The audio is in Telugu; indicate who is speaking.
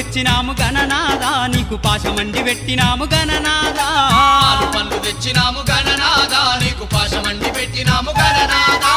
Speaker 1: తెచ్చినాము గణనాదా నీకు పాశమండి పెట్టినాము గణనాదా
Speaker 2: ఆరు తెచ్చినాము గణనాదా నీకు పాశమండి పెట్టినాము గణనాదా